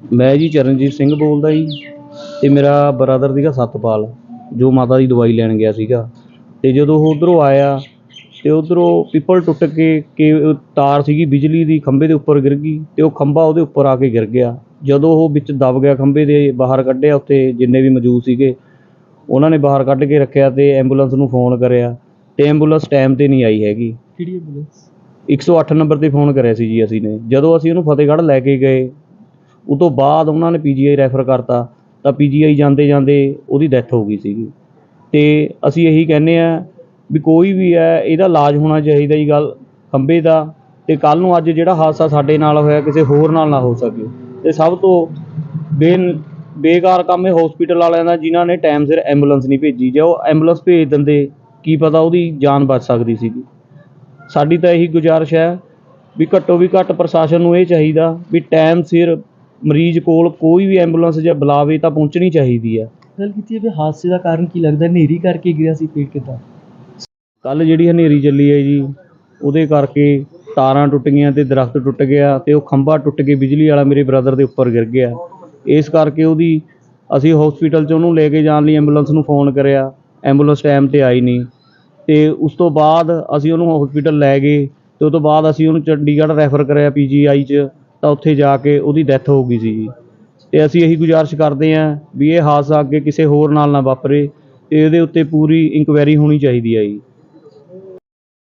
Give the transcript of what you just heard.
ਮੈਂ ਜੀ ਚਰਨਜੀਤ ਸਿੰਘ ਬੋਲਦਾ ਜੀ ਤੇ ਮੇਰਾ ਬ੍ਰਦਰ ਸੀਗਾ ਸਤਪਾਲ ਜੋ ਮਾਤਾ ਦੀ ਦਵਾਈ ਲੈਣ ਗਿਆ ਸੀਗਾ। ਤੇ ਜਦੋਂ ਉਹ ਉਧਰੋਂ ਆਇਆ ਤੇ ਉਧਰੋਂ ਪਿੱਪਲ ਟੁੱਟ ਕੇ ਕਿ ਤਾਰ ਸੀਗੀ ਬਿਜਲੀ ਦੀ ਖੰਭੇ ਦੇ ਉੱਪਰ ਗਿਰ ਗਈ ਤੇ ਉਹ ਖੰਭਾ ਉਹਦੇ ਉੱਪਰ ਆ ਕੇ ਗਿਰ ਗਿਆ। ਜਦੋਂ ਉਹ ਵਿੱਚ ਦਬ ਗਿਆ ਖੰਭੇ ਦੇ ਬਾਹਰ ਕੱਢਿਆ ਉੱਥੇ ਜਿੰਨੇ ਵੀ ਮੌਜੂਦ ਸੀਗੇ ਉਹਨਾਂ ਨੇ ਬਾਹਰ ਕੱਢ ਕੇ ਰੱਖਿਆ ਤੇ ਐਂਬੂਲੈਂਸ ਨੂੰ ਫੋਨ ਕਰਿਆ। ਤੇ ਐਂਬੂਲੈਂਸ ਟਾਈਮ ਤੇ ਨਹੀਂ ਆਈ ਹੈਗੀ। ਕਿਹੜੀ ਐਂਬੂਲੈਂਸ 108 ਨੰਬਰ ਤੇ ਫੋਨ ਕਰਿਆ ਸੀ ਜੀ ਅਸੀਂ ਨੇ। ਜਦੋਂ ਅਸੀਂ ਉਹਨੂੰ ਫਤਿਹਗੜ੍ਹ ਲੈ ਕੇ ਗਏ ਉਹ ਤੋਂ ਬਾਅਦ ਉਹਨਾਂ ਨੇ ਪੀਜੀਆਈ ਰੈਫਰ ਕਰਤਾ, ਤਾਂ ਪੀਜੀਆਈ ਜਾਂਦੇ ਜਾਂਦੇ ਉਹਦੀ ਡੈਥ ਹੋ ਗਈ ਸੀਗੀ। ਤੇ ਅਸੀਂ ਇਹੀ ਕਹਿੰਦੇ ਆ ਵੀ ਕੋਈ ਵੀ ਹੈ, ਇਹਦਾ ਇਲਾਜ ਹੋਣਾ ਚਾਹੀਦਾ ਜੀ ਗੱਲ ਖੰਭੇ ਦਾ, ਤੇ ਕੱਲ ਨੂੰ ਅੱਜ ਜਿਹੜਾ ਹਾਦਸਾ ਸਾਡੇ ਨਾਲ ਹੋਇਆ, ਕਿਸੇ ਹੋਰ ਨਾਲ ਨਾ ਹੋ ਸਕੇ। ਤੇ ਸਭ ਤੋਂ ਬੇ ਬੇਕਾਰ ਕੰਮ ਇਹ ਹਸਪੀਟਲ ਵਾਲਿਆਂ ਦਾ, ਜਿਨ੍ਹਾਂ ਨੇ ਟਾਈਮ ਸਿਰ ਐਂਬੂਲੈਂਸ ਨਹੀਂ ਭੇਜੀ। ਜੇ ਉਹ ਐਂਬੂਲੈਂਸ ਭੇਜ ਦਿੰਦੇ, ਕੀ ਪਤਾ ਉਹਦੀ ਜਾਨ ਬਚ ਸਕਦੀ ਸੀਗੀ। ਸਾਡੀ ਤਾਂ ਇਹੀ ਗੁਜ਼ਾਰਿਸ਼ ਹੈ ਵੀ ਘੱਟੋ ਵੀ ਘੱਟ ਪ੍ਰਸ਼ਾਸਨ ਨੂੰ ਇਹ ਚਾਹੀਦਾ ਵੀ ਟਾਈਮ ਸਿਰ ਮਰੀਜ਼ ਕੋਲ ਕੋਈ ਵੀ ਐਂਬੂਲੈਂਸ ਜੇ ਬੁਲਾਵੇ ਤਾਂ ਪਹੁੰਚਣੀ ਚਾਹੀਦੀ ਹੈ ਗੱਲ ਕੀਤੀ ਹੈ ਵੀ ਹਾਦਸੇ ਦਾ ਕਾਰਨ ਕੀ ਲੱਗਦਾ? ਹਨੇਰੀ ਕਰਕੇ ਗਿਰਿਆ ਸੀ ਪੇੜ ਕਿੱਦਾਂ? ਕੱਲ ਜਿਹੜੀ ਹਨੇਰੀ ਚੱਲੀ ਹੈ ਜੀ ਉਹਦੇ ਕਰਕੇ ਤਾਰਾਂ ਟੁੱਟ ਗਈਆਂ ਤੇ ਦਰਖਤ ਟੁੱਟ ਗਿਆ ਤੇ ਉਹ ਖੰਭਾ ਟੁੱਟ ਕੇ ਬਿਜਲੀ ਵਾਲਾ ਮੇਰੇ ਬ੍ਰਦਰ ਦੇ ਉੱਪਰ ਗਿਰ ਗਿਆ। ਇਸ ਕਰਕੇ ਉਹਦੀ ਅਸੀਂ ਹਸਪੀਟਲ 'ਚ ਉਹਨੂੰ ਲੈ ਕੇ ਜਾਣ ਲਈ ਐਂਬੂਲੈਂਸ ਨੂੰ ਫੋਨ ਕਰਿਆ। ਐਂਬੂਲੈਂਸ ਟਾਈਮ ਤੇ ਆਈ ਨਹੀਂ। ਤੇ ਉਸ ਤੋਂ ਬਾਅਦ ਅਸੀਂ ਉਹਨੂੰ ਹਸਪੀਟਲ ਲੈ ਗਏ ਤੇ ਉਸ ਤੋਂ ਬਾਅਦ ਅਸੀਂ ਉਹਨੂੰ ਚੰਡੀਗੜ੍ਹ ਰੈਫਰ ਕਰਿਆ ਪੀਜੀਆਈ 'ਚ। ਤਾਂ ਉੱਥੇ ਜਾ ਕੇ ਉਹਦੀ ਡੈਥ ਹੋ ਗਈ ਸੀ ਜੀ ਤੇ ਅਸੀਂ ਇਹੀ ਗੁਜ਼ਾਰਿਸ਼ ਕਰਦੇ ਹਾਂ ਵੀ ਇਹ ਹਾਦਸਾ ਅੱਗੇ ਕਿਸੇ ਹੋਰ ਨਾਲ ਨਾ ਵਾਪਰੇ ਤੇ ਇਹਦੇ ਉੱਤੇ ਪੂਰੀ ਇਨਕੁਆਇਰੀ ਹੋਣੀ ਚਾਹੀਦੀ ਹੈ ਜੀ।